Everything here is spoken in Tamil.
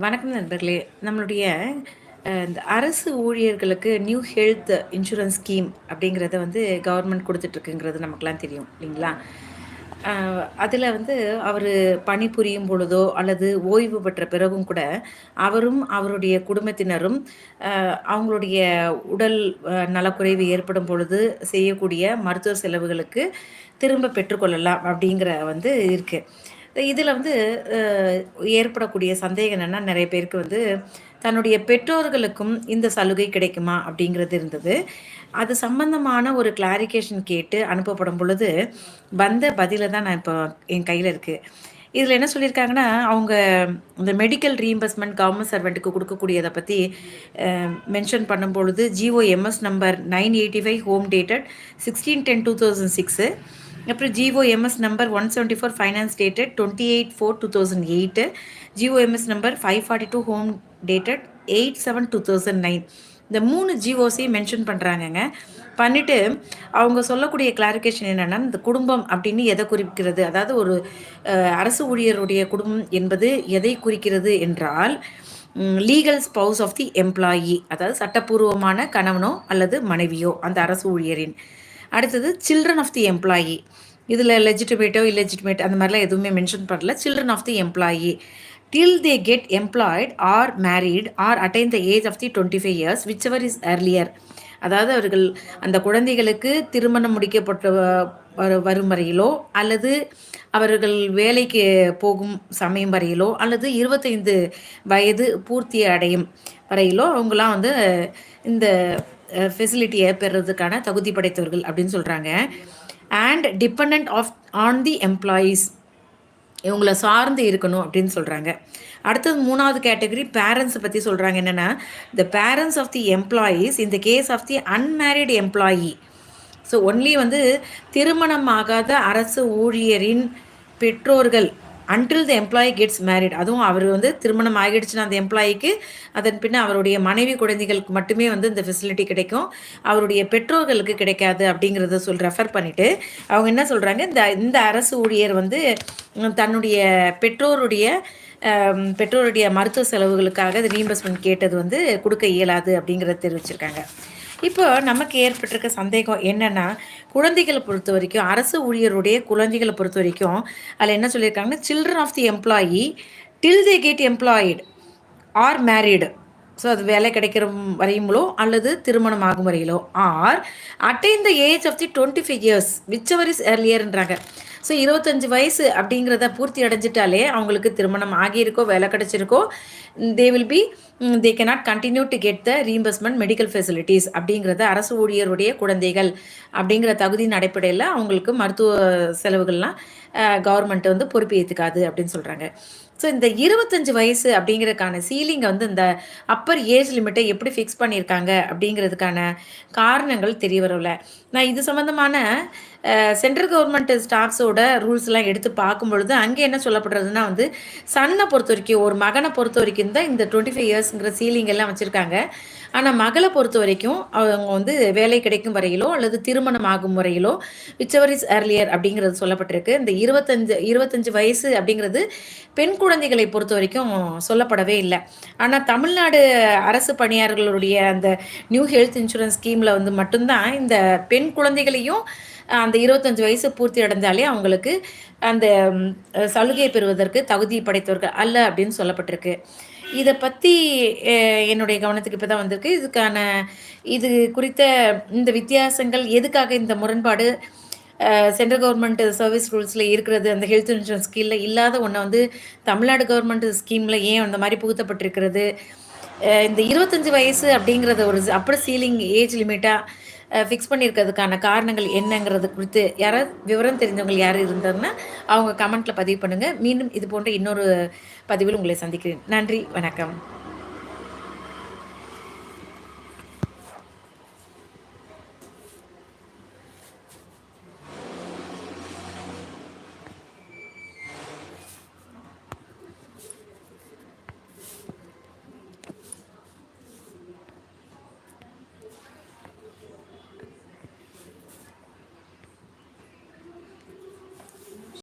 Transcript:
வணக்கம் நண்பர்களே. நம்மளுடைய இந்த அரசு ஊழியர்களுக்கு நியூ ஹெல்த் இன்சூரன்ஸ் ஸ்கீம் அப்படிங்கிறத வந்து கவர்மெண்ட் கொடுத்துட்ருக்குங்கிறது நமக்குலாம் தெரியும் இல்லைங்களா? அதில் வந்து அவர் பணிபுரியும் பொழுதோ அல்லது ஓய்வு பெற்ற பிறகும் கூட அவரும் அவருடைய குடும்பத்தினரும் அவங்களுடைய உடல் நலக்குறைவு ஏற்படும் பொழுது செய்யக்கூடிய மருத்துவ செலவுகளுக்கு திரும்ப பெற்றுக்கொள்ளலாம் அப்படிங்கிற வந்து இருக்குது இதில் வந்து ஏற்படக்கூடிய சந்தேகம் என்னென்னா நிறைய பேருக்கு வந்து தன்னுடைய பெற்றோர்களுக்கும் இந்த சலுகை கிடைக்குமா அப்படிங்கிறது இருந்தது. அது சம்பந்தமான ஒரு கிளாரிஃபிகேஷன் கேட்டு அனுப்பப்படும் பொழுது வந்த பதில தான் நான் இப்போ என் கையில் இருக்குது இதில் என்ன சொல்லியிருக்காங்கன்னா அவங்க இந்த மெடிக்கல் ரீஎம்பர்ஸ்மெண்ட் கவர்மெண்ட் சர்வெண்ட்டுக்கு கொடுக்கக்கூடியதை பற்றி மென்ஷன் பண்ணும்பொழுது GO MS number nine eighty five home dated sixteen ten two thousand six அப்புறம் GO MS number one seventy four finance dated twenty eight four two thousand eight GO MS number five forty two home dated eight seven two thousand nine இந்த மூணு ஜிஓஸையும் மென்ஷன் பண்ணுறாங்கங்க பண்ணிவிட்டு அவங்க சொல்லக்கூடிய கிளாரிஃபிகேஷன் என்னென்னா இந்த குடும்பம் அப்படின்னு எதை குறிக்கிறது? அதாவது ஒரு அரசு ஊழியருடைய குடும்பம் என்பது எதை குறிக்கிறது என்றால் legal spouse of the employee அதாவது சட்டப்பூர்வமான கணவனோ அல்லது மனைவியோ அந்த அரசு ஊழியரின். அடுத்தது சில்ட்ரன் ஆஃப் தி எம்ப்ளாயி இதில் லெஜிட்டிமேட்டோ இல்லெஜிட்டிமேட் அந்த மாதிரிலாம் எதுவுமே மென்ஷன் பண்ணல. Children of the employee till they get employed or married or attain the age of the twenty five years which ever is earlier அதாவது அவர்கள் அந்த குழந்தைகளுக்கு திருமணம் முடிக்கப்பட்ட வரும் வரையிலோ அல்லது அவர்கள் வேலைக்கு போகும் சமயம் வரையிலோ அல்லது இருபத்தைந்து வயது பூர்த்தி அடையும் வரையிலோ அவங்களாம் வந்து இந்த ஃபெசிலிட்டியை பெறுறதுக்கான தகுதி படைத்தவர்கள் அப்படின்னு சொல்கிறாங்க and depend of on the employees இவங்களை சார்ந்து இருக்கணும் அப்படின்னு சொல்கிறாங்க அடுத்தது மூணாவது கேட்டகரி பேரண்ட்ஸை பற்றி சொல்கிறாங்க என்னென்னா the parents of the employees இந்த case of the unmarried employee so only வந்து திருமணமாகாத அரசு ஊழியரின் பெற்றோர்கள் until the employee gets married அதுவும் அவர் வந்து திருமணம் ஆகிடுச்சுன்னா அந்த எம்ப்ளாயிக்கு அதன் பின்ன அவருடைய மனைவி குழந்தைகளுக்கு மட்டுமே வந்து இந்த ஃபெசிலிட்டி கிடைக்கும். அவருடைய பெற்றோர்களுக்கு கிடைக்காது அப்படிங்கிறத சொல் ரெஃபர் பண்ணிவிட்டு அவங்க என்ன சொல்கிறாங்க இந்த இந்த அரசு ஊழியர் வந்து தன்னுடைய பெற்றோருடைய பெற்றோருடைய மருத்துவ செலவுகளுக்காக ரீஎம்பர்ஸ்மெண்ட் கேட்டது வந்து கொடுக்க இயலாது அப்படிங்கிறத தெரிவிச்சிருக்காங்க. இப்போ நமக்கு ஏற்பட்டிருக்க சந்தேகம் என்னென்னா குழந்தைகளை பொறுத்த வரைக்கும் அரசு ஊழியருடைய குழந்தைகளை பொறுத்த வரைக்கும் அதில் என்ன சொல்லியிருக்காங்கன்னா children of the employee till they get employed or married so அது வேலை கிடைக்கிற வரையுங்களோ அல்லது திருமணம் ஆகும் வரையிலோ or attain the age of the twenty five years whichever is ஏர்லியர்ன்றாங்க so இருபத்தஞ்சு வயசு அப்படிங்கிறத பூர்த்தி அடைஞ்சிட்டாலே அவங்களுக்கு திருமணம் ஆகியிருக்கோ வேலை கிடச்சிருக்கோ they will be they cannot continue to get the reimbursement medical facilities அப்படிங்கிறத அரசு ஊழியருடைய குழந்தைகள் அப்படிங்கிற தகுதியின் அடிப்படையில் அவங்களுக்கு மருத்துவ செலவுகள்லாம் கவர்மெண்ட் வந்து பொறுப்பு ஏற்றுக்காது அப்படின்னு சொல்கிறாங்க ஸோ இந்த இருபத்தஞ்சு வயசு அப்படிங்கிறதுக்கான சீலிங்கை வந்து இந்த அப்பர் ஏஜ் லிமிட்டை எப்படி ஃபிக்ஸ் பண்ணியிருக்காங்க அப்படிங்கிறதுக்கான காரணங்கள் தெரிய வரல நான் இது சம்மந்தமான சென்ட்ரல் கவர்மெண்ட் ஸ்டாஃப்ஸோட ரூல்ஸ்லாம் எடுத்து பார்க்கும் பொழுது அங்கே என்ன சொல்லப்படுறதுன்னா வந்து சன்னை பொறுத்த வரைக்கும் ஒரு மகனை பொறுத்த வரைக்கும் தான் இந்த டுவெண்ட்டி ஃபைவ் இயர்ஸுங்கிற சீலிங் எல்லாம் வச்சுருக்காங்க. ஆனால் மகளை பொறுத்த வரைக்கும் அவங்க வந்து வேலை கிடைக்கும் வரையிலோ அல்லது திருமணம் ஆகும் வரையிலோ விச்சவர் இஸ் ஏர்லியர் அப்படிங்கிறது சொல்லப்பட்டிருக்கு. இந்த இருபத்தஞ்சு இருபத்தஞ்சு வயசு அப்படிங்கிறது பெண் குழந்தைகளை பொறுத்த வரைக்கும் சொல்லப்படவே இல்லை. ஆனால் தமிழ்நாடு அரசு பணியாளர்களுடைய அந்த நியூ ஹெல்த் இன்சூரன்ஸ் ஸ்கீமில் வந்து மட்டும்தான் இந்த பெண் குழந்தைகளையும் அந்த இருபத்தஞ்சு வயசு பூர்த்தி அடைந்தாலே அவங்களுக்கு அந்த சலுகை பெறுவதற்கு தகுதி படைத்தவர்கள் அல்ல அப்படின்னு சொல்லப்பட்டிருக்கு. இதை பற்றி என்னுடைய கவனத்துக்கு இப்போ தான் வந்திருக்கு. இதுக்கான இது குறித்த இந்த வித்தியாசங்கள் எதுக்காக இந்த முரண்பாடு சென்ட்ரல் கவர்மெண்ட் சர்வீஸ் ரூல்ஸில் இருக்கிறது அந்த ஹெல்த் இன்சூரன்ஸ் ஸ்கீமில் இல்லாத ஒன்றை வந்து தமிழ்நாடு கவர்மெண்ட் ஸ்கீமில் ஏன் அந்த மாதிரி புகுத்தப்பட்டிருக்கிறது? இந்த இருபத்தஞ்சி வயசு அப்படிங்கிறத ஒரு அப்படி சீலிங் ஏஜ் லிமிட்டாக ஃபிக்ஸ் பண்ணியிருக்கிறதுக்கான காரணங்கள் என்னங்கிறது குறித்து யாராவது விவரம் தெரிஞ்சவங்க யார் இருந்தாங்கன்னா அவங்க கமெண்ட்டில் பதிவு பண்ணுங்கள் மீண்டும் இது போன்ற இன்னொரு பதிவில் உங்களை சந்திக்கிறேன். நன்றி வணக்கம்.